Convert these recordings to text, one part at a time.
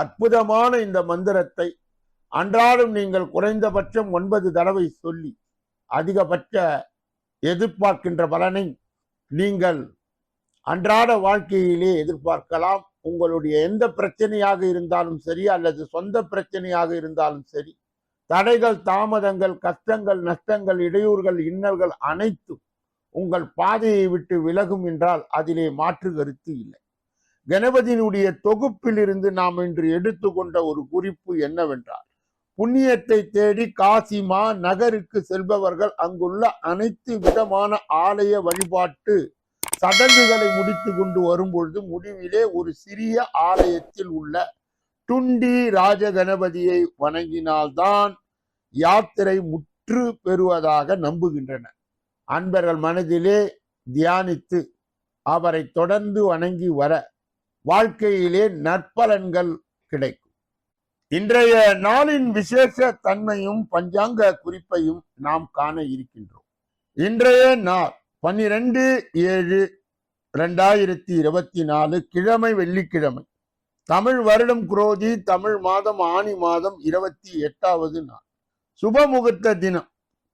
அற்புதமான இந்த மந்திரத்தை அன்றாடம் நீங்கள் குறைந்தபட்சம் ஒன்பது தடவை சொல்லி அதிகபட்ச எதிர்பார்க்கின்ற பலனை நீங்கள் அன்றாட வாழ்க்கையிலே எதிர்பார்க்கலாம். உங்களுடைய எந்த பிரச்சனையாக இருந்தாலும் சரி அல்லது சொந்த பிரச்சனையாக இருந்தாலும் சரி தடைகள் தாமதங்கள் கஷ்டங்கள் நஷ்டங்கள் இடையூறுகள் இன்னல்கள் அனைத்தும் உங்கள் பாதையை விட்டு விலகும் என்றால் அதிலே மாற்று கருத்து இல்லை. கணபதியினுடைய தொகுப்பிலிருந்து நாம் இன்று எடுத்துக்கொண்ட ஒரு குறிப்பு என்னவென்றால் புண்ணியத்தை தேடி காசிமா நகருக்கு செல்பவர்கள் அங்குள்ள அனைத்து விதமான ஆலய வழிபாட்டு சடங்குகளை முடித்து கொண்டு வரும்பொழுது முடிவிலே ஒரு சிறிய ஆலயத்தில் உள்ள துண்டி ராஜ கணபதியை வணங்கினால்தான் யாத்திரை முற்று பெறுவதாக நம்புகின்றனர் அன்பர்கள் மனதிலே தியானித்து அவரை தொடர்ந்து வணங்கி வர வாழ்க்கையிலே நற்பலன்கள் கிடைக்கும். இன்றைய நாளின் விசேஷ தன்மையும் பஞ்சாங்க குறிப்பையும் நாம் காண இருக்கின்றோம். இன்றைய நாள் பன்னிரண்டு ஏழு ரெண்டாயிரத்தி இருபத்தி நாலு கிழமை வெள்ளிக்கிழமை. தமிழ் வருடம் குரோதி தமிழ் மாதம் ஆணி மாதம் இருபத்தி எட்டாவது நாள். சுபமுகூர்த்த தினம்.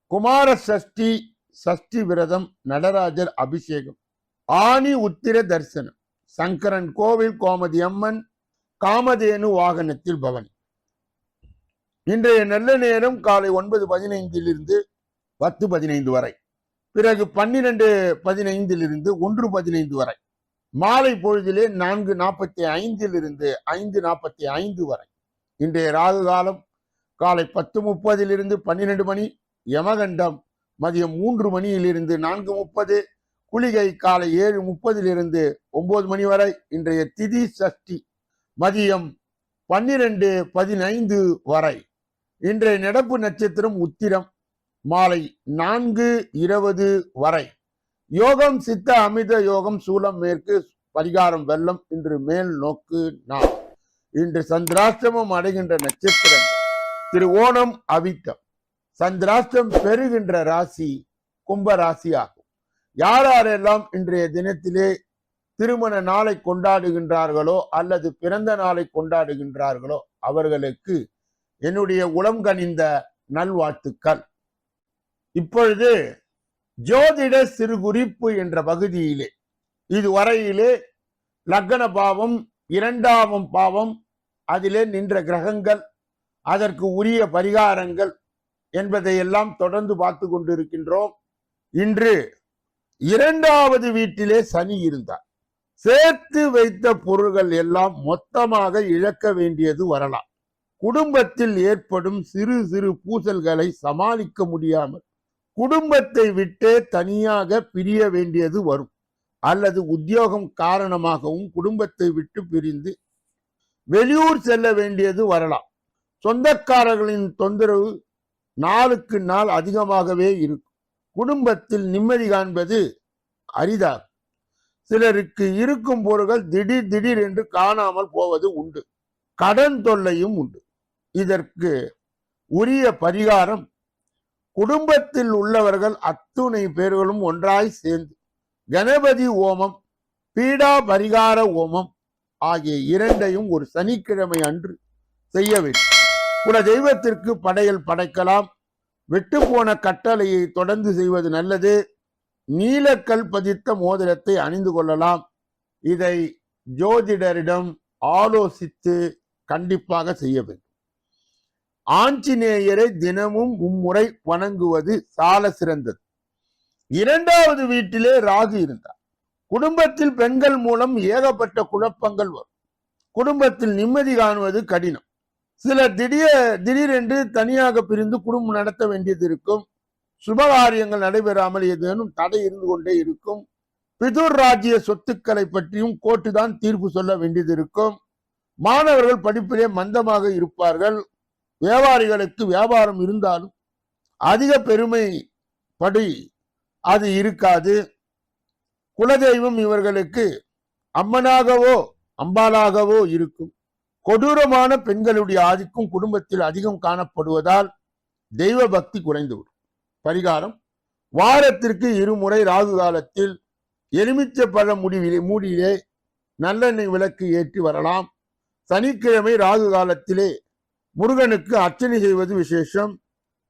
குமார சஷ்டி சஷ்டி விரதம் நடராஜர் அபிஷேகம். ஆணி உத்திர தரிசனம். சங்கரன் கோவில் கோமதி அம்மன் காமதேனு வாகனத்தில் பவனி. இன்றைய நல்ல நேரம் காலை ஒன்பது பதினைந்திலிருந்து பத்து பதினைந்து வரை. பிறகு பன்னிரெண்டு பதினைந்திலிருந்து ஒன்று பதினைந்து வரை. மாலை பொழுதிலே நான்கு நாற்பத்தி ஐந்திலிருந்து ஐந்து நாற்பத்தி ஐந்து வரை. இன்றைய ராகு காலம் காலை பத்து முப்பதிலிருந்து பன்னிரெண்டு மணி யமகண்டம் மதியம் மூன்று மணியிலிருந்து நான்கு முப்பது குளிகை காலை ஏழு முப்பதிலிருந்து ஒன்பது மணி வரை இன்றைய திதி சஷ்டி மதியம் பன்னிரண்டு பதினைந்து வரை. இன்றைய நடப்பு நட்சத்திரம் உத்திரம் மாலை நான்கு இருபது வரை. யோகம் சித்த அமித யோகம் சூலம் மேற்கு பரிகாரம் வெள்ளம் இன்று மேல் நோக்கு நாம் இன்று சந்திராஷ்டமம் அடைகின்ற நட்சத்திரம் திரு ஓணம் அவித்தம். சந்திராஷ்டம் பெறுகின்ற ராசி கும்ப ராசி ஆகும் யார் யாரெல்லாம் இன்றைய தினத்திலே திருமண நாளை கொண்டாடுகின்றார்களோ அல்லது பிறந்த நாளை கொண்டாடுகின்றார்களோ அவர்களுக்கு என்னுடைய உளம் கனிந்த நல்வாழ்த்துக்கள். இப்பொழுது ஜோதிட சிறு குறிப்பு என்ற பகுதியிலே இதுவரையிலே லக்ன பாவம் இரண்டாம் பாவம் அதிலே நின்ற கிரகங்கள் அதற்கு உரிய பரிகாரங்கள் என்பதையெல்லாம் தொடர்ந்து பார்த்து கொண்டிருக்கின்றோம். இன்று இரண்டாவது வீட்டிலே சனி இருந்தார். சேர்த்து வைத்த பொருள்கள் எல்லாம் மொத்தமாக இழக்க வேண்டியது வரலாம். குடும்பத்தில் ஏற்படும் சிறு சிறு பூசல்களை சமாளிக்க முடியாமல் குடும்பத்தை விட்டே தனியாக பிரிய வேண்டியது வரும். அல்லது உத்தியோகம் காரணமாகவும் குடும்பத்தை விட்டு பிரிந்து வெளியூர் செல்ல வேண்டியது வரலாம். சொந்தக்காரர்களின் தொந்தரவு நாளுக்கு நாள் அதிகமாகவே இருக்கும். குடும்பத்தில் நிம்மதி காண்பது அரிதார் சிலருக்கு இருக்கும் பொருள்கள் திடீர் திடீர் என்று காணாமல் போவது உண்டு. கடன் தொல்லையும் உண்டு. இதற்கு உரிய பரிகாரம் குடும்பத்தில் உள்ளவர்கள் அத்துணை பேர்களும் ஒன்றாய் சேர்ந்து கணபதி ஓமம் பீடா பரிகார ஓமம் ஆகிய இரண்டையும் ஒரு சனிக்கிழமை அன்று செய்ய வேண்டும். குல தெய்வத்திற்கு படையல் படைக்கலாம். விட்டு போன கட்டளையை தொடர்ந்து செய்வது நல்லது. நீலக்கல் பதித்த மோதிரத்தை அணிந்து கொள்ளலாம். இதை ஜோதிடரிடம் ஆலோசித்து கண்டிப்பாக செய்ய வேண்டும். ஆஞ்சநேயரை தினமும் மும்முறை வணங்குவது சால சிறந்தது. இரண்டாவது வீட்டிலே ராகு இருந்தார். குடும்பத்தில் பெண்கள் மூலம் ஏகப்பட்ட குழப்பங்கள் வரும். குடும்பத்தில் நிம்மதி காணுவது கடினம். சிலர் திடீர் திடீரென்று தனியாக பிரிந்து குடும்பம் நடத்த வேண்டியது இருக்கும். சுபகாரியங்கள் நடைபெறாமல் ஏதேனும் தடை இருந்து கொண்டே இருக்கும். பிதூர் ராஜ்ய சொத்துக்களை பற்றியும் கோர்ட்டு தான் தீர்ப்பு சொல்ல வேண்டியது இருக்கும். மாணவர்கள் படிப்பிலே மந்தமாக இருப்பார்கள். வியாபாரிகளுக்கு வியாபாரம் இருந்தாலும் அதிக பெருமை படி அது இருக்காது. குலதெய்வம் இவர்களுக்கு அம்மனாகவோ அம்பாலாகவோ இருக்கும். கொடூரமான பெண்களுடைய ஆதிக்கம் குடும்பத்தில் அதிகம் காணப்படுவதால் தெய்வ பக்தி குறைந்துவிடும். பரிகாரம் வாரத்திற்கு இருமுறை ராகு காலத்தில் எலுமிச்சை பழ முடிவிலே மூடியிலே நல்லெண்ணெய் விளக்கு ஏற்றி வரலாம். சனிக்கிழமை ராகு காலத்திலே முருகனுக்கு அர்ச்சனை செய்வது விசேஷம்.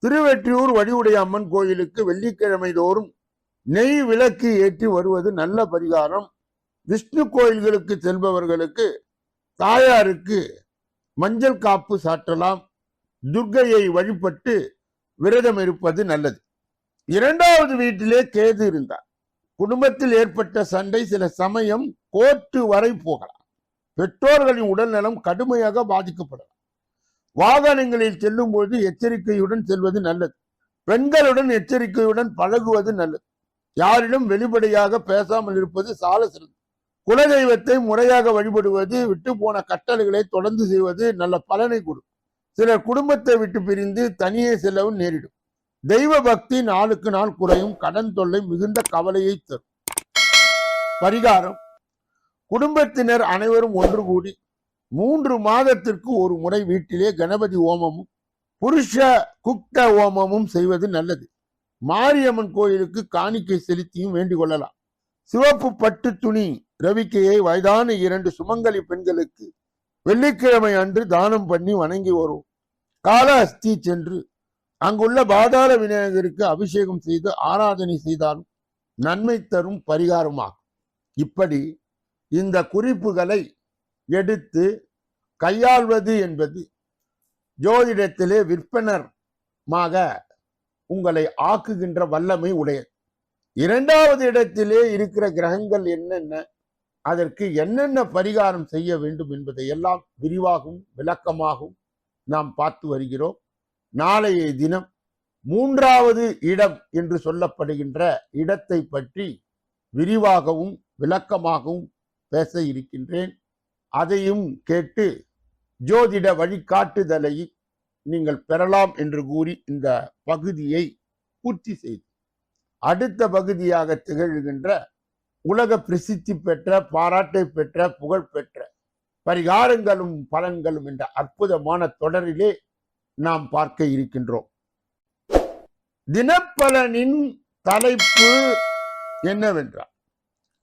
திருவெற்றியூர் வடிவுடைய அம்மன் கோயிலுக்கு வெள்ளிக்கிழமை தோறும் நெய் விளக்கு ஏற்றி வருவது நல்ல பரிகாரம். விஷ்ணு கோயில்களுக்கு செல்பவர்களுக்கு தாயாருக்கு மஞ்சள் காப்பு சாற்றலாம். துர்கையை வழிபட்டு விரதம் இருப்பது நல்லது. இரண்டாவது வீட்டிலே கேது இருந்தார். குடும்பத்தில் ஏற்பட்ட சண்டை சில சமயம் கோர்ட்டு வரை போகலாம். பெற்றோர்களின் உடல்நலம் கடுமையாக பாதிக்கப்படலாம். வாகனங்களில் செல்லும் பொழுது எச்சரிக்கையுடன் செல்வது நல்லது. பெண்களுடன் எச்சரிக்கையுடன் பழகுவது நல்லது. யாரிடம் வெளிப்படையாக பேசாமல் இருப்பது சால சிறந்தது. குலதெய்வத்தை முறையாக வழிபடுவது விட்டு போன கட்டளைகளை தொடர்ந்து செய்வது நல்ல பலனை கொடுக்கும் சிலர் குடும்பத்தை விட்டு பிரிந்து தனியே செல்லவும் நேரிடும். தெய்வ பக்தி நாளுக்கு நாள் குறையும் கடன் தொல்லை மிகுந்த கவலையை தரும். பரிகாரம். குடும்பத்தினர் அனைவரும் ஒன்று கூடி மூன்று மாதத்திற்கு ஒரு முறை வீட்டிலே கணபதி ஓமமும் புருஷ குக்த ஓமமும் செய்வது நல்லது. மாரியம்மன் கோயிலுக்கு காணிக்கை செலுத்தியும் வேண்டிக் கொள்ளலாம். சிவப்பு பட்டு துணி ரவிக்கையை வயதான இரண்டு சுமங்கலி பெண்களுக்கு வெள்ளிக்கிழமை அன்று தானம் பண்ணி வணங்கி வரும். காலஹஸ்தி சென்று அங்குள்ள பாதாள விநாயகருக்கு அபிஷேகம் செய்து ஆராதனை செய்தாலும் நன்மை தரும் பரிகாரமாகும். இப்படி இந்த குறிப்புகளை எடுத்து கையாள்வது என்பது ஜோதிடத்திலே விற்பனர்மாக உங்களை ஆக்குகின்ற வல்லமை உடையது. இரண்டாவது இடத்திலே இருக்கிற கிரகங்கள் என்னென்ன? அதற்கு என்னென்ன பரிகாரம் செய்ய வேண்டும் என்பதை எல்லாம் விரிவாகவும் விளக்கமாகவும் நாம் பார்த்து வருகிறோம். நாளைய தினம் மூன்றாவது இடம் என்று சொல்லப்படுகின்ற இடத்தை பற்றி விரிவாகவும் விளக்கமாகவும் பேச இருக்கின்றேன். அதையும் கேட்டு ஜோதிட வழிகாட்டுதலை நீங்கள் பெறலாம் என்று கூறி இந்த பகுதியை பூர்த்தி செய்து. அடுத்த பகுதியாக திகழ்கின்ற உலக பிரசித்தி பெற்ற பாராட்டை பெற்ற புகழ் பெற்ற பரிகாரங்களும் பலன்களும் என்ற அற்புதமான தொடரிலே நாம் பார்க்க இருக்கின்றோம். தினப்பலனின் தலைப்பு என்னவென்றால்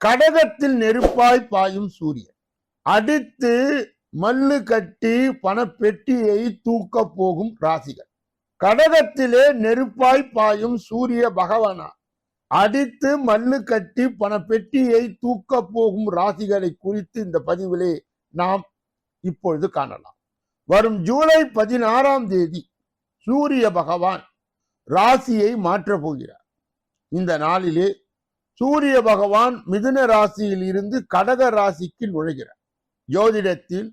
கடகத்தில் நெருப்பாய் பாயும் சூரியன். அடுத்து மல்லு கட்டி பணப்பெட்டியை தூக்க போகும் ராசிகள். கடகத்திலே நெருப்பாய் பாயும் சூரிய பகவானா? அடித்து மல்லு கட்டி பணப்பெட்டியை தூக்க போகும் ராசிகளை குறித்து இந்த பதிவிலே நாம் இப்பொழுது காணலாம். வரும் ஜூலை பதினாறாம் தேதி சூரிய பகவான் ராசியை மாற்றப் போகிறார். இந்த நாளிலே சூரிய பகவான் மிதுன ராசியில் இருந்து கடக ராசிக்கு நுழைகிறார். ஜோதிடத்தில்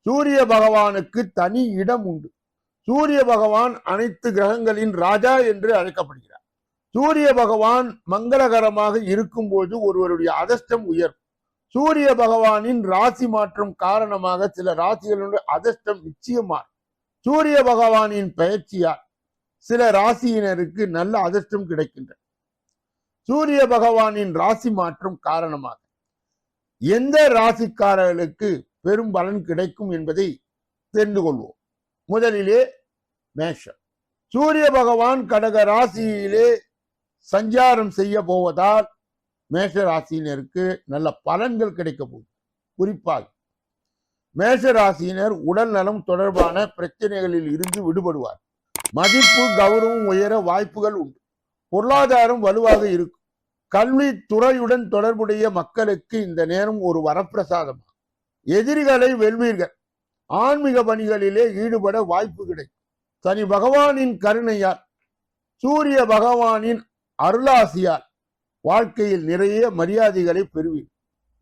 சூரிய பகவானுக்கு தனி இடம் உண்டு. சூரிய பகவான் அனைத்து கிரகங்களின் ராஜா என்று அழைக்கப்படுகிறார். சூரிய பகவான் மங்களகரமாக இருக்கும்போது ஒருவருடைய அதிர்ஷ்டம் உயரும் சூரிய பகவானின் ராசி மாற்றம் காரணமாக சில ராசிகளுடைய அதிர்ஷ்டம் நிச்சயமார். சூரிய பகவானின் பயிற்சியால் சில ராசியினருக்கு நல்ல அதிர்ஷ்டம் கிடைக்கின்றன சூரிய பகவானின் ராசி மாற்றம் காரணமாக எந்த ராசிக்காரர்களுக்கு பெரும் பலன் கிடைக்கும் என்பதை தெரிந்து கொள்வோம். முதலிலே மேஷம். சூரிய பகவான் கடக ராசியிலே சஞ்சாரம் செய்ய போவதால் மேஷ ராசியினருக்கு நல்ல பலன்கள் கிடைக்க போகுது. குறிப்பாக மேஷ ராசியினர் உடல் நலம் தொடர்பான பிரச்சனைகளில் இருந்து விடுபடுவார். மதிப்பு கௌரவம் உயர வாய்ப்புகள் உண்டு. பொருளாதாரம் வலுவாக இருக்கும். கல்வி துறையுடன் தொடர்புடைய மக்களுக்கு இந்த நேரம் ஒரு வரப்பிரசாதம் எதிரிகளை வெல்வீர்கள். ஆன்மீக பணிகளிலே ஈடுபட வாய்ப்பு கிடைக்கும். சனி பகவானின் கருணையால் சூரிய பகவானின் அருளாசியால் வாழ்க்கையில் நிறைய மரியாதைகளை பெறுவீர்.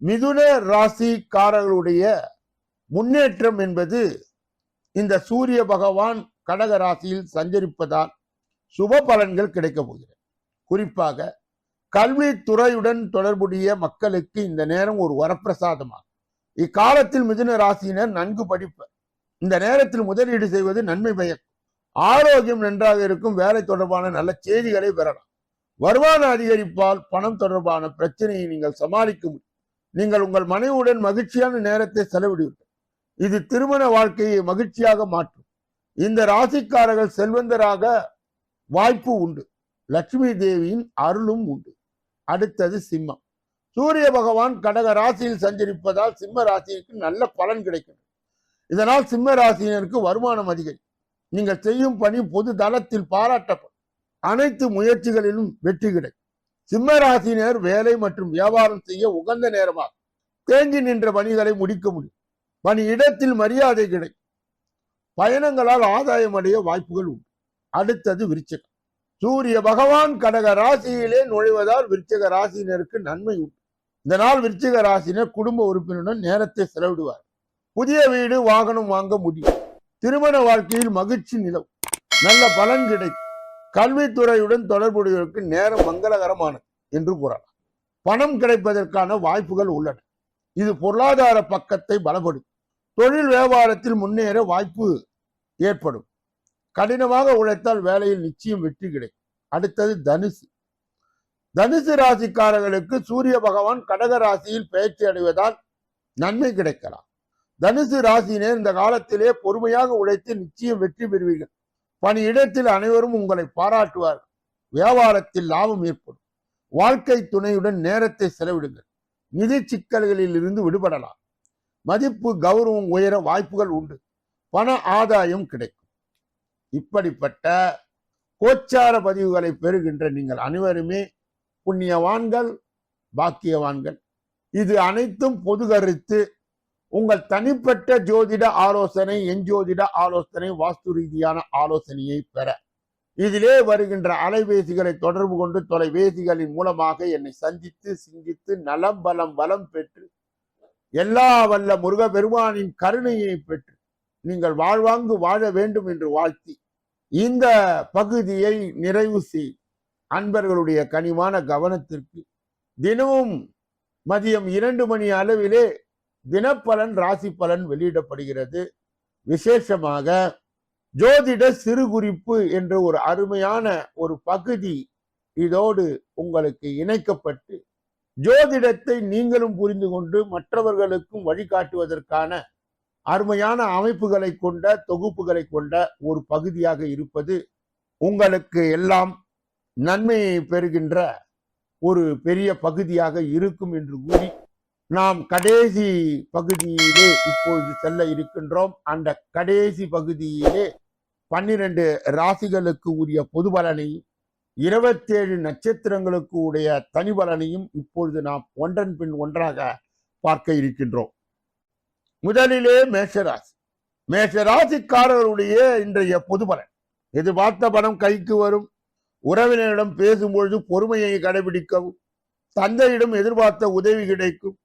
மிதுன ராசிக்காரர்களுடைய முன்னேற்றம் என்பது இந்த சூரிய பகவான் கடக ராசியில் சஞ்சரிப்பதால் சுப பலன்கள் கிடைக்கப் போகிறது. குறிப்பாக கல்வி துறையுடன் தொடர்புடைய மக்களுக்கு இந்த நேரம் ஒரு வரப்பிரசாதமாகும். இக்காலத்தில் மிதுன ராசியினர் நன்கு படிப்பர். இந்த நேரத்தில் முதலீடு செய்வது நன்மை பயக்கும். ஆரோக்கியம் நன்றாக இருக்கும். வேலை தொடர்பான நல்ல செய்திகளை பெறலாம். வருமான அதிகரிப்பால் பணம் தொடர்பான பிரச்சனையை நீங்கள் சமாளிக்க முடியும். நீங்கள் உங்கள் மனைவியுடன் மகிழ்ச்சியான நேரத்தை செலவிடுவீர்கள். இது திருமண வாழ்க்கையை மகிழ்ச்சியாக மாற்றும். இந்த ராசிக்காரர்கள் செல்வந்தராக வாய்ப்பு உண்டு. லட்சுமி தேவியின் அருளும் உண்டு. அடுத்தது சிம்மம். சூரிய பகவான் கடக ராசியில் சஞ்சரிப்பதால் சிம்ம ராசியிற்கு நல்ல பலன் கிடைக்கும். இதனால் சிம்ம ராசியினருக்கு வருமானம் அதிகரிக்கும். நீங்கள் செய்யும் பணி பொது தளத்தில் பாராட்டப்படும். அனைத்து முயற்சிகளிலும் வெற்றி கிடைக்கும் சிம்மராசினர் வேலை மற்றும் வியாபாரம் செய்ய உகந்த நேரமாகும் தேங்கி நின்ற பணிகளை முடிக்க முடியும் பணி இடத்தில் மரியாதை கிடைக்கும் பயணங்களால் ஆதாயம் அடைய வாய்ப்புகள் உண்டு. அடுத்தது விருச்சகம். சூரிய பகவான் கடக ராசியிலே நுழைவதால் விருச்சக ராசினருக்கு நன்மை உண்டு. இதனால் விருச்சிக ராசினர் குடும்ப உறுப்பினருடன் நேரத்தை செலவிடுவார். புதிய வீடு வாகனம் வாங்க முடியும். திருமண வாழ்க்கையில் மகிழ்ச்சி நிலவும். நல்ல பலன் கிடைக்கும். கல்வித்துறையுடன் தொடர்புடையவருக்கு நேரம் மங்களகரமானது என்று கூறலாம். பணம் கிடைப்பதற்கான வாய்ப்புகள் உள்ளன. இது பொருளாதார பக்கத்தை பலப்படும் தொழில் வியாபாரத்தில் முன்னேற வாய்ப்பு ஏற்படும். கடினமாக உழைத்தால் வேலையில் நிச்சயம் வெற்றி கிடைக்கும். அடுத்தது தனுசு. தனுசு ராசிக்காரர்களுக்கு சூரிய பகவான் கடக ராசியில் பயிற்சி அடைவதால் நன்மை கிடைக்கலாம். தனுசு ராசியினர் இந்த காலத்திலே பொறுமையாக உழைத்து நிச்சயம் வெற்றி பெறுவீர்கள். பணியிடத்தில் அனைவரும் உங்களை பாராட்டுவார்கள் வியாபாரத்தில் லாபம் ஏற்படும். வாழ்க்கை துணையுடன் நேரத்தை செலவிடுங்கள். நிதி சிக்கல்களில் இருந்து விடுபடலாம். மதிப்பு கௌரவம் உயர வாய்ப்புகள் உண்டு. பண ஆதாயம் கிடைக்கும். இப்படிப்பட்ட கோச்சார பதிவுகளை பெறுகின்ற நீங்கள் அனைவருமே புண்ணியவான்கள் பாக்கியவான்கள். இது அனைத்தும் பொது கருத்து. உங்கள் தனிப்பட்ட ஜோதிட ஆலோசனை என் ஜோதிட ஆலோசனை வாஸ்து ரீதியான ஆலோசனையை பெற. இதிலே வருகின்ற அலைபேசிகளை தொடர்பு கொண்டு தொலைபேசிகளின் மூலமாக என்னை சந்தித்து சிந்தித்து நலம் பலம் வலம் பெற்று எல்லா வல்ல முருக பெருமானின் கருணையை பெற்று நீங்கள் வாழ்வாங்கு வாழ வேண்டும் என்று வாழ்த்தி இந்த பகுதியை நிறைவு செய். அன்பர்களுடைய கனிவான கவனத்திற்கு தினமும் மதியம் இரண்டு மணி அளவிலே தினப்பலன் ராசி பலன் வெளியிடப்படுகிறது. விசேஷமாக ஜோதிட சிறு குறிப்பு என்ற ஒரு அருமையான ஒரு பகுதி இதோடு உங்களுக்கு இணைக்கப்பட்டு ஜோதிடத்தை நீங்களும் புரிந்து கொண்டு மற்றவர்களுக்கும் வழிகாட்டுவதற்கான அருமையான அமைப்புகளை கொண்ட தொகுப்புகளை கொண்ட ஒரு பகுதியாக இருப்பது உங்களுக்கு எல்லாம் நன்மையை பெறுகின்ற ஒரு பெரிய பகுதியாக இருக்கும் என்று கூறி நாம் கடைசி பகுதியிலே இப்பொழுது செல்ல இருக்கின்றோம். அந்த கடைசி பகுதியிலே பன்னிரண்டு ராசிகளுக்கு உரிய பொது பலனையும் இருபத்தேழு நட்சத்திரங்களுக்கு உடைய தனி பலனையும் இப்பொழுது நாம் ஒன்றன் பின் ஒன்றாக பார்க்க இருக்கின்றோம். முதலிலே மேஷராசி. மேஷராசிக்காரர்களுடைய இன்றைய பொது பலன். எதிர்பார்த்த பணம் கைக்கு வரும். உறவினரிடம் பேசும்பொழுது பொறுமையை கடைபிடிக்கவும். தந்தையிடம் எதிர்பார்த்த உதவி கிடைக்கும்.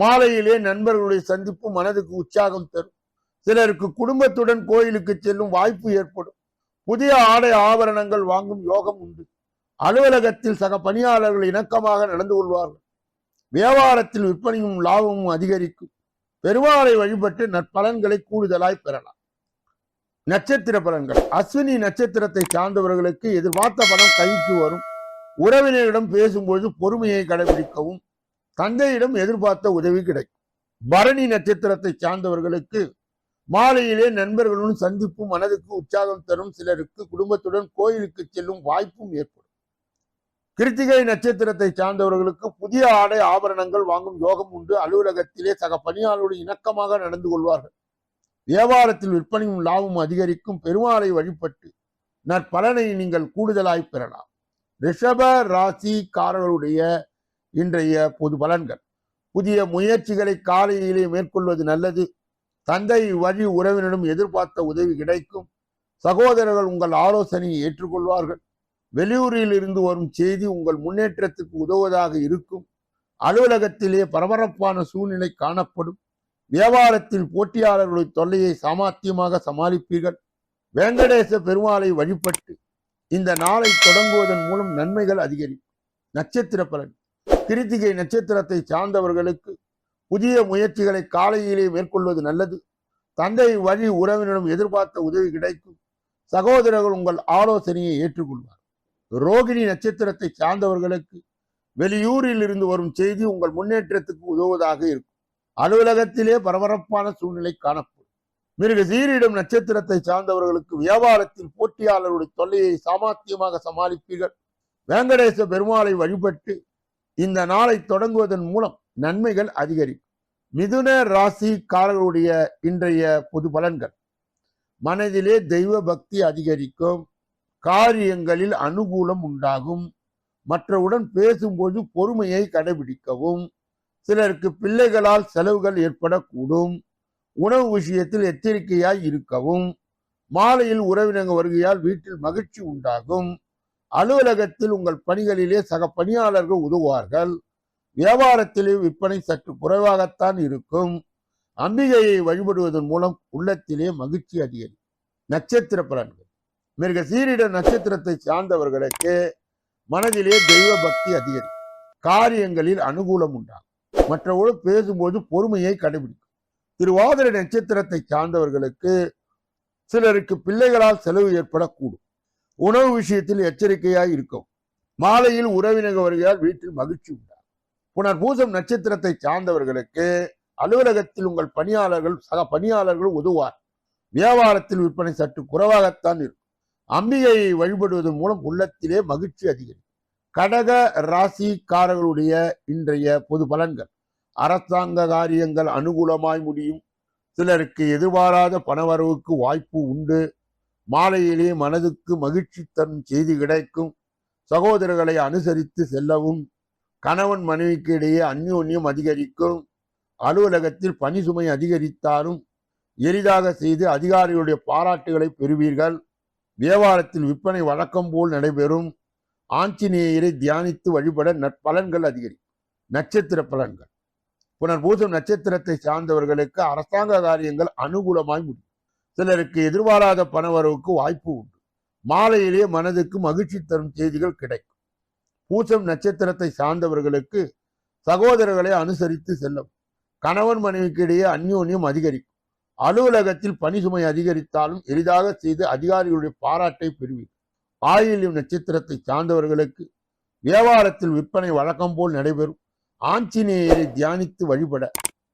மாலையிலே நண்பர்களுடைய சந்திப்பு மனதுக்கு உற்சாகம் தரும். சிலருக்கு குடும்பத்துடன் கோயிலுக்கு செல்லும் வாய்ப்பு ஏற்படும். புதிய ஆடை ஆபரணங்கள் வாங்கும் யோகம் உண்டு. அலுவலகத்தில் சக பணியாளர்கள் இணக்கமாக நடந்து கொள்வார்கள். வியாபாரத்தில் விற்பனையும் லாபமும் அதிகரிக்கும். பெருமாளை வழிபட்டு நற்பலன்களை கூடுதலாய் பெறலாம். நட்சத்திர பலன்கள். அஸ்வினி நட்சத்திரத்தை சார்ந்தவர்களுக்கு எதிர்பார்த்த பணம் கைக்கு வரும். உறவினரிடம் பேசும்போது பொறுமையை கடைபிடிக்கவும் தந்தையிடம் எதிர்பார்த்த உதவி கிடைக்கும் பரணி நட்சத்திரத்தை சார்ந்தவர்களுக்கு மாலையிலே நண்பர்களுடன் சந்திப்பும் மனதுக்கு உற்சாகம் தரும் சிலருக்கு குடும்பத்துடன் கோயிலுக்கு செல்லும் வாய்ப்பும் ஏற்படும். கிருத்திகை நட்சத்திரத்தை சார்ந்தவர்களுக்கு புதிய ஆடை ஆபரணங்கள் வாங்கும் யோகம் உண்டு. அலுவலகத்திலே சக பணியாளரோடு இணக்கமாக நடந்து கொள்வார்கள். வியாபாரத்தில் விற்பனையும் லாபமும் அதிகரிக்கும். பெருமாளை வழிபட்டு நற்பலனை நீங்கள் கூடுதலாய் பெறலாம். ரிஷப ராசிக்காரர்களுடைய இன்றைய பொது பலன்கள். புதிய முயற்சிகளை காலையிலே மேற்கொள்வது நல்லது. தந்தை வழி உறவினரும் எதிர்பார்த்த உதவி கிடைக்கும். சகோதரர்கள் உங்கள் ஆலோசனையை ஏற்றுக்கொள்வார்கள். வெளியூரில் இருந்து வரும் செய்தி உங்கள் முன்னேற்றத்துக்கு உதவுவதாக இருக்கும். அலுவலகத்திலே பரபரப்பான சூழ்நிலை காணப்படும். வியாபாரத்தில் போட்டியாளர்களுடைய தொல்லையை சாமர்த்தியமாக சமாளிப்பீர்கள். வெங்கடேச பெருமாளை வழிபட்டு இந்த நாளை தொடங்குவதன் மூலம் நன்மைகள் அதிகரிக்கும். நட்சத்திர பலன். கிருத்திகை நட்சத்திரத்தை சார்ந்தவர்களுக்கு புதிய முயற்சிகளை காலையிலே மேற்கொள்வது நல்லது. தந்தை வழி உறவினரும் எதிர்பார்த்த உதவி கிடைக்கும். சகோதரர்கள் உங்கள் ஆலோசனையை ஏற்றுக்கொள்வார். ரோகிணி நட்சத்திரத்தை சார்ந்தவர்களுக்கு வெளியூரில் இருந்து வரும் செய்தி உங்கள் முன்னேற்றத்துக்கு உதவுவதாக இருக்கும். அலுவலகத்திலே பரபரப்பான சூழ்நிலை காணப்படும். மிருக சீரிடம் நட்சத்திரத்தை சார்ந்தவர்களுக்கு வியாபாரத்தில் போட்டியாளருடைய தொல்லையை சாமர்த்தியமாக சமாளிப்பீர்கள். வேங்கடேச பெருமாளை வழிபட்டு இந்த நாளை தொடங்குவதன் மூலம் நன்மைகள் அதிகரிக்கும் மிதுன ராசிக்காரர்களுடைய இன்றைய பொது பலன்கள். மனதிலே தெய்வ பக்தி அதிகரிக்கும் காரியங்களில் அனுகூலம் உண்டாகும் மற்றவுடன் பேசும்போது பொறுமையை கடைபிடிக்கவும் சிலருக்கு பிள்ளைகளால் செலவுகள் ஏற்படக்கூடும் உணவு விஷயத்தில் எச்சரிக்கையாய் இருக்கவும் மாலையில் உறவினங்க வருகையால் வீட்டில் மகிழ்ச்சி உண்டாகும் அலுவலகத்தில் உங்கள் பணிகளிலே சக பணியாளர்கள் உதவுவார்கள். வியாபாரத்திலே விற்பனை சற்று குறைவாகத்தான் இருக்கும். அம்பிகையை வழிபடுவதன் மூலம் உள்ளத்திலே மகிழ்ச்சி அதிகரி நட்சத்திர பலன்கள். மிருக சீரிட நட்சத்திரத்தை சார்ந்தவர்களுக்கு மனதிலே தெய்வ பக்தி அதிகரி காரியங்களில் அனுகூலம் உண்டாகும். மற்றவர்கள் பேசும்போது பொறுமையை கடைபிடிக்கும். திருவாதிரை நட்சத்திரத்தை சார்ந்தவர்களுக்கு சிலருக்கு பிள்ளைகளால் செலவு ஏற்படக்கூடும். உணவு விஷயத்தில் எச்சரிக்கையாய் இருக்கும். மாலையில் உறவினர் வருகையால் வீட்டில் மகிழ்ச்சி உண்டாகும். புனர் பூசம் நட்சத்திரத்தை சார்ந்தவர்களுக்கு அலுவலகத்தில் உங்கள் பணியாளர்கள் சக பணியாளர்கள் உதவார் வியாபாரத்தில் விற்பனை சற்று குறைவாகத்தான் இருக்கும். அம்பிகையை வழிபடுவதன் மூலம் உள்ளத்திலே மகிழ்ச்சி அதிகரிக்கும். கடக ராசிக்காரர்களுடைய இன்றைய பொது பலன்கள். அரசாங்க காரியங்கள் அனுகூலமாய் முடியும். சிலருக்கு எதிர்பாராத பணவரவுக்கு வாய்ப்பு உண்டு. மாலையிலே மனதுக்கு மகிழ்ச்சி தரும் செய்தி கிடைக்கும். சகோதரர்களை அனுசரித்து செல்லவும். கணவன் மனைவிக்கு இடையே அந்யோன்யம் அதிகரிக்கும். அலுவலகத்தில் பணி சுமை அதிகரித்தாலும் எளிதாக செய்து அதிகாரிகளுடைய பாராட்டுகளை பெறுவீர்கள். வியாபாரத்தில் விற்பனை வழக்கம் போல் நடைபெறும். ஆஞ்சநேயரை தியானித்து வழிபட நற்பலன்கள் அதிகரிக்கும் நட்சத்திர பலன்கள். புனர்பூசம் நட்சத்திரத்தை சார்ந்தவர்களுக்கு அரசாங்க காரியங்கள் அனுகூலமாய் முடியும். சிலருக்கு எதிர்பாராத பணவரவுக்கு வாய்ப்பு உண்டு. மாலையிலே மனதுக்கு மகிழ்ச்சி தரும் செய்திகள் கிடைக்கும். பூசம் நட்சத்திரத்தை சார்ந்தவர்களுக்கு சகோதரர்களை அனுசரித்து செல்லும். கணவன் மனைவிக்கு இடையே அந்யோன்யம் அதிகரிக்கும். அலுவலகத்தில் பணி சுமை அதிகரித்தாலும் எளிதாக செய்து அதிகாரிகளுடைய பாராட்டை பெறுவீர். ஆயில்யம் நட்சத்திரத்தை சார்ந்தவர்களுக்கு வியாபாரத்தில் விற்பனை வழக்கம் போல் நடைபெறும். ஆஞ்சநேயரை தியானித்து வழிபட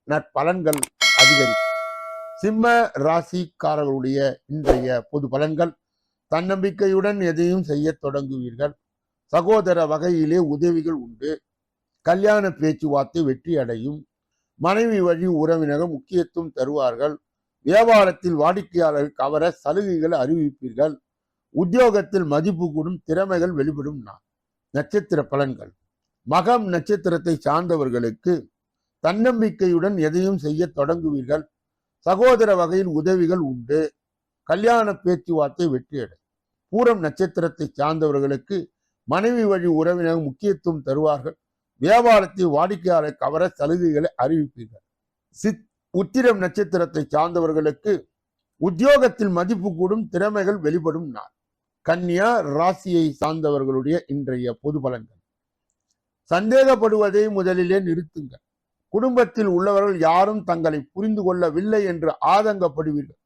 நற்பலன்கள் அதிகரிக்கும். சிம்ம ராசிக்காரர்களுடைய இன்றைய பொது பலன்கள். தன்னம்பிக்கையுடன் எதையும் செய்ய தொடங்குவீர்கள். சகோதர வகையிலே உதவிகள் உண்டு. கல்யாண பேச்சுவார்த்தை வெற்றி அடையும். மனைவி வழி உறவினர்கள் முக்கியத்துவம் தருவார்கள். வியாபாரத்தில் வாடிக்கையாளர் கவர சலுகைகள் அறிவிப்பீர்கள். உத்தியோகத்தில் மதிப்பு கூடும் திறமைகள் வெளிப்படும் நான் நட்சத்திர பலன்கள். மகம் நட்சத்திரத்தை சார்ந்தவர்களுக்கு தன்னம்பிக்கையுடன் எதையும் செய்ய தொடங்குவீர்கள். சகோதர வகையில் உதவிகள் உண்டு. கல்யாண பேச்சுவார்த்தை வெற்றியடை பூரம் நட்சத்திரத்தை சார்ந்தவர்களுக்கு மனைவி வழி உறவினர் முக்கியத்துவம் தருவார்கள். வியாபாரத்தை வாடிக்கையாளர் கவர சலுகைகளை அறிவிப்பீர்கள். சித் உத்திரம் நட்சத்திரத்தை சார்ந்தவர்களுக்கு உத்தியோகத்தில் மதிப்பு கூடும் திறமைகள் வெளிப்படும் நாள். கன்னியா ராசியை சார்ந்தவர்களுடைய இன்றைய பொது பலன்கள். சந்தேகப்படுவதை முதலிலே நிறுத்துங்கள். குடும்பத்தில் உள்ளவர்கள் யாரும் தங்களை புரிந்து கொள்ளவில்லை என்று ஆதங்கப்படுவீர்கள்.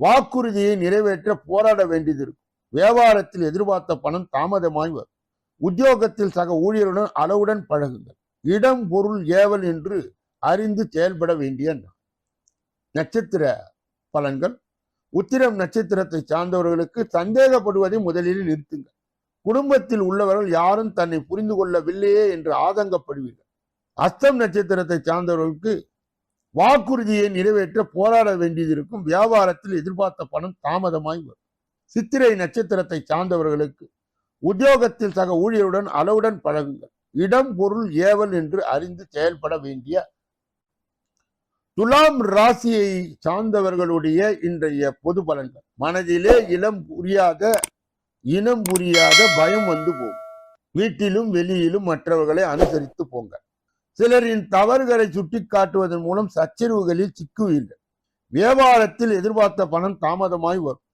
வாக்குறுதியை நிறைவேற்ற போராட வேண்டியது இருக்கும் வியாபாரத்தில் எதிர்பார்த்த பணம் தாமதமாய் வரும். உத்தியோகத்தில் சக ஊழியருடன் அளவுடன் பழகுங்கள். இடம் பொருள் ஏவல் என்று அறிந்து செயல்பட வேண்டிய நட்சத்திர பலன்கள். உத்திரம் நட்சத்திரத்தை சார்ந்தவர்களுக்கு சந்தேகப்படுவதை முதலில் நிறுத்துங்கள். குடும்பத்தில் உள்ளவர்கள் யாரும் தன்னை புரிந்து கொள்ளவில்லையே என்று ஆதங்கப்படுவீர்கள். அஸ்தம் நட்சத்திரத்தை சார்ந்தவர்களுக்கு வாக்குறுதியை நிறைவேற்ற போராட வேண்டியது இருக்கும் வியாபாரத்தில் எதிர்பார்த்த பணம் தாமதமாய் வரும். சித்திரை நட்சத்திரத்தை சார்ந்தவர்களுக்கு உத்தியோகத்தில் சக ஊழியருடன் அளவுடன் பழகுங்கள். இடம் பொருள் ஏவல் என்று அறிந்து செயல்பட வேண்டிய துலாம் ராசியை சார்ந்தவர்களுடைய இன்றைய பொது பலன்கள். மனதிலே இளம் புரியாத இனம் புரியாத பயம் வந்து போகும். வீட்டிலும் வெளியிலும் மற்றவர்களை அனுசரித்து போங்க சிலரின் தவறுகளை சுட்டிக்காட்டுவதன் மூலம் சச்சரிவுகளில் சிக்குவீர்கள். வியாபாரத்தில் எதிர்பார்த்த பணம் தாமதமாய் வரும்.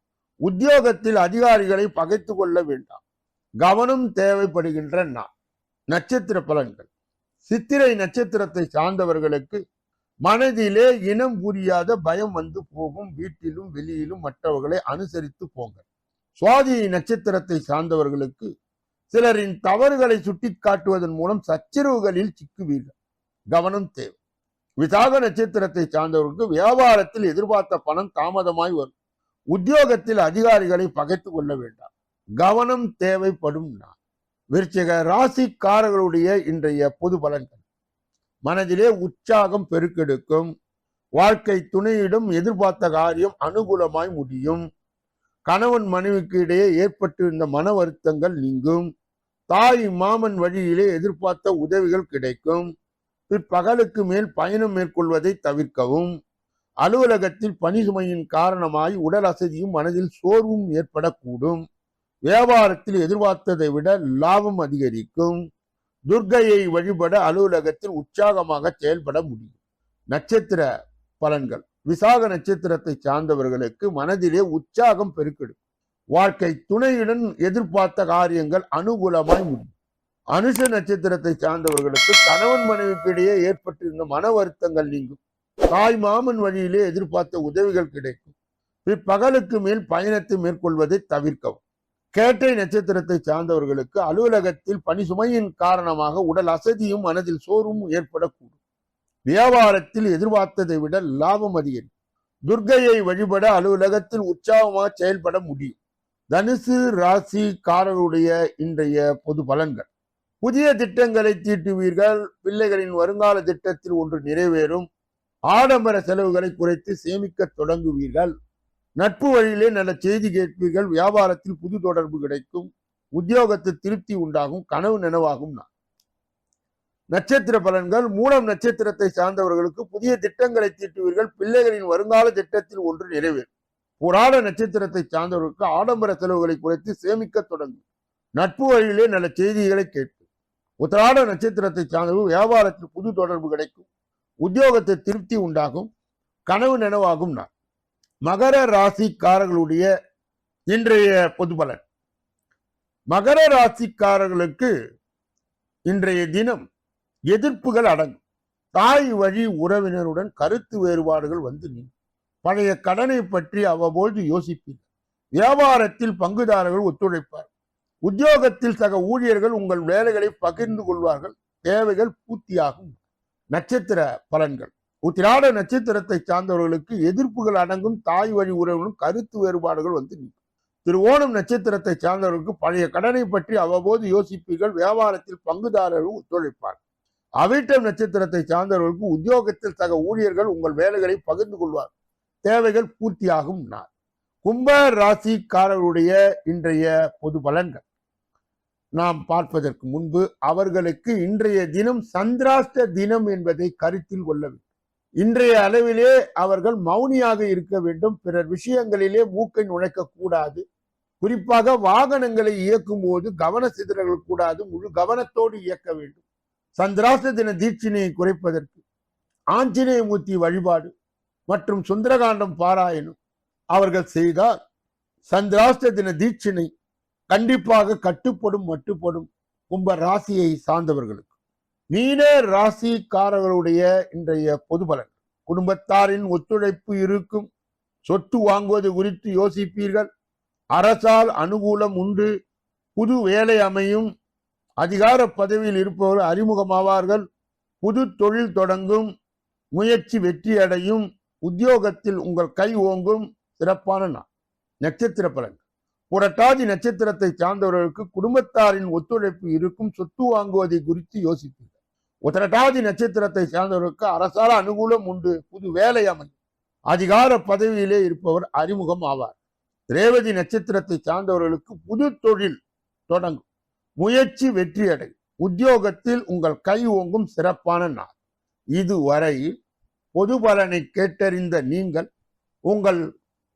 உத்தியோகத்தில் அதிகாரிகளை பகைத்து கொள்ள வேண்டாம். கவனம் தேவைப்படுகின்ற நான் நட்சத்திர பலன்கள். சித்திரை நட்சத்திரத்தை சார்ந்தவர்களுக்கு மனதிலே இனம் புரியாத பயம் வந்து போகும். வீட்டிலும் வெளியிலும் மற்றவர்களை அனுசரித்து போங்க. சுவாதி நட்சத்திரத்தை சார்ந்தவர்களுக்கு சிலரின் தவறுகளை சுட்டிக்காட்டுவதன் மூலம் சச்சரவுகளில் சிக்குவீர்கள். கவனம் தேவை. விசாக நட்சத்திரத்தை சார்ந்தவர்களுக்கு வியாபாரத்தில் எதிர்பார்த்த பணம் தாமதமாய் வரும். உத்தியோகத்தில் அதிகாரிகளை பகைத்து கொள்ள வேண்டாம். கவனம் தேவைப்படும் நான். விருச்சிக ராசிக்காரர்களுடைய இன்றைய பொது பலன்கள். மனதிலே உற்சாகம் பெருக்கெடுக்கும். வாழ்க்கை துணையிடம் எதிர்பார்த்த காரியம் அனுகூலமாய் முடியும். கணவன் மனைவிக்கு இடையே ஏற்பட்டிருந்த மன வருத்தங்கள் நீங்கும். தாய் மாமன் வழியிலே எதிர்பார்த்த உதவிகள் கிடைக்கும். பிற்பகலுக்கு மேல் பயணம் மேற்கொள்வதை தவிர்க்கவும் அலுவலகத்தில் பணி சுமையின் காரணமாய் உடல் அசதியும் மனதில் சோர்வும் ஏற்படக்கூடும். வியாபாரத்தில் எதிர்பார்த்ததை விட லாபம் அதிகரிக்கும். துர்க்கையை வழிபட அலுவலகத்தில் உற்சாகமாக செயல்பட முடியும். நட்சத்திர பலன்கள். விசாக நட்சத்திரத்தை சார்ந்தவர்களுக்கு மனதிலே உற்சாகம் பெருக்கெடும். வாழ்க்கை துணையுடன் எதிர்பார்த்த காரியங்கள் அனுகூலமாய் முடியும். அனுஷ நட்சத்திரத்தை சார்ந்தவர்களுக்கு கணவன் மனைவிக்கு இடையே ஏற்பட்டிருந்த மன வருத்தங்கள் நீங்கும். தாய் மாமன் வழியிலே எதிர்பார்த்த உதவிகள் கிடைக்கும். பிற்பகலுக்கு மேல் பயணத்தை மேற்கொள்வதை தவிர்க்கவும். கேட்டை நட்சத்திரத்தை சார்ந்தவர்களுக்கு அலுவலகத்தில் பணி சுமையின் காரணமாக உடல் அசதியும் மனதில் சோர்வும் ஏற்படக்கூடும். வியாபாரத்தில் எதிர்பார்த்ததை விட லாபம் அதிகரிக்கும். துர்க்கையை வழிபட அலுவலகத்தில் உற்சாகமாக செயல்பட முடியும். தனுசு ராசி காரருடைய இன்றைய பொது பலன்கள். புதிய திட்டங்களை தீட்டுவீர்கள். பிள்ளைகளின் வருங்கால திட்டத்தில் ஒன்று நிறைவேறும். ஆடம்பர செலவுகளை குறைத்து சேமிக்க தொடங்குவீர்கள். நட்பு வழியிலே நல்ல செய்தி கேட்பீர்கள். வியாபாரத்தில் புது தொடர்பு கிடைக்கும். உத்தியோகத்தில் திருப்தி உண்டாகும். கனவு நினைவாகும் நான். நட்சத்திர பலன்கள். மூலம் நட்சத்திரத்தை சார்ந்தவர்களுக்கு புதிய திட்டங்களை தீட்டுவீர்கள். பிள்ளைகளின் வருங்கால திட்டத்தில் ஒன்று நிறைவேறும். புராண நட்சத்திரத்தை சார்ந்தவர்களுக்கு ஆடம்பர செலவுகளை குறைத்து சேமிக்க தொடங்கும். நட்பு வழியிலே நல்ல செய்திகளை கேட்கும் உத்தராட நட்சத்திரத்தை சார்ந்தவர்கள் வியாபாரத்தில் புது தொடர்பு கிடைக்கும். உத்தியோகத்தில் திருப்தி உண்டாகும். கனவு நினைவாகும் நான் மகர ராசிக்காரர்களுடைய இன்றைய பொது பலன். மகர ராசிக்காரர்களுக்கு இன்றைய தினம் எதிர்ப்புகள் அடங்கும். தாய் வழி உறவினருடன் கருத்து வேறுபாடுகள் வந்து நீங்கும் பழைய கடனை பற்றி அவ்வப்போது யோசிப்பீர்கள். வியாபாரத்தில் பங்குதாரர்கள் ஒத்துழைப்பார் உத்தியோகத்தில் சக ஊழியர்கள் உங்கள் வேலைகளை பகிர்ந்து கொள்வார்கள். தேவைகள் பூர்த்தியாகும். நட்சத்திர பலன்கள். உத்திராட நட்சத்திரத்தை சார்ந்தவர்களுக்கு எதிர்ப்புகள் அடங்கும். தாய் வழி உறவுகளும் கருத்து வேறுபாடுகள் வந்து திரு திருவோணம் நட்சத்திரத்தை சார்ந்தவர்களுக்கு பழைய கடனை பற்றி அவ்வப்போது யோசிப்பீர்கள். வியாபாரத்தில் பங்குதாரர்கள் ஒத்துழைப்பார் அவிட்டம் நட்சத்திரத்தை சார்ந்தவர்களுக்கு உத்தியோகத்தில் சக ஊழியர்கள் உங்கள் வேலைகளை பகிர்ந்து கொள்வார் தேவைகள் பூர்த்தியாகும். நான் கும்ப ராசிக்காரருடைய இன்றைய பொது பலன்கள். நாம் பார்ப்பதற்கு முன்பு அவர்களுக்கு இன்றைய தினம் சந்திராஷ்ட தினம் என்பதை கருத்தில் கொள்ள வேண்டும் இன்றைய அளவிலே அவர்கள் மௌனியாக இருக்க வேண்டும். பிறர் விஷயங்களிலே மூக்கை நுழைக்க கூடாது. குறிப்பாக வாகனங்களை இயக்கும் போது கவன சிதறல்கள் கூடாது. முழு கவனத்தோடு இயக்க வேண்டும். சந்திராஷ்ட தின தீட்சினையை குறைப்பதற்கு ஆஞ்சநேய மூர்த்தி வழிபாடு மற்றும் சுந்தரகாண்டம் பாராயணம் அவர்கள் செய்தால் சந்திராஷ்ட தின தீட்சினை கண்டிப்பாக கட்டுப்படும் மட்டுப்படும் கும்ப ராசியை சார்ந்தவர்களுக்கு. மீன ராசிக்காரர்களுடைய இன்றைய பொது பலன். குடும்பத்தாரின் ஒத்துழைப்பு இருக்கும். சொத்து வாங்குவது குறித்து யோசிப்பீர்கள். அரசால் அனுகூலம் உண்டு. புது வேலை அமையும். அதிகார பதவியில் இருப்பவர் அறிமுகமாவார்கள். புது தொழில் தொடங்கும். முயற்சி வெற்றி அடையும் உத்தியோகத்தில் உங்கள் கை ஓங்கும். சிறப்பான நாள். நட்சத்திர பலன் புரட்டாதி நட்சத்திரத்தை சார்ந்தவர்களுக்கு குடும்பத்தாரின் ஒத்துழைப்பு இருக்கும் சொத்து வாங்குவதை குறித்து யோசிப்பீர்கள். உத்தரட்டாதி நட்சத்திரத்தை சார்ந்தவர்களுக்கு அரசால அனுகூலம் உண்டு. புது வேலை அமையும். அதிகார பதவியிலே இருப்பவர் அறிமுகம் ஆவார். ரேவதி நட்சத்திரத்தை சார்ந்தவர்களுக்கு புது தொழில் தொடங்கும். முயற்சி வெற்றியடை உத்தியோகத்தில் உங்கள் கை ஓங்கும் சிறப்பான நாள். இதுவரை பொது பலனை கேட்டறிந்த நீங்கள் உங்கள்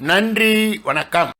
நன்றி வணக்கம்.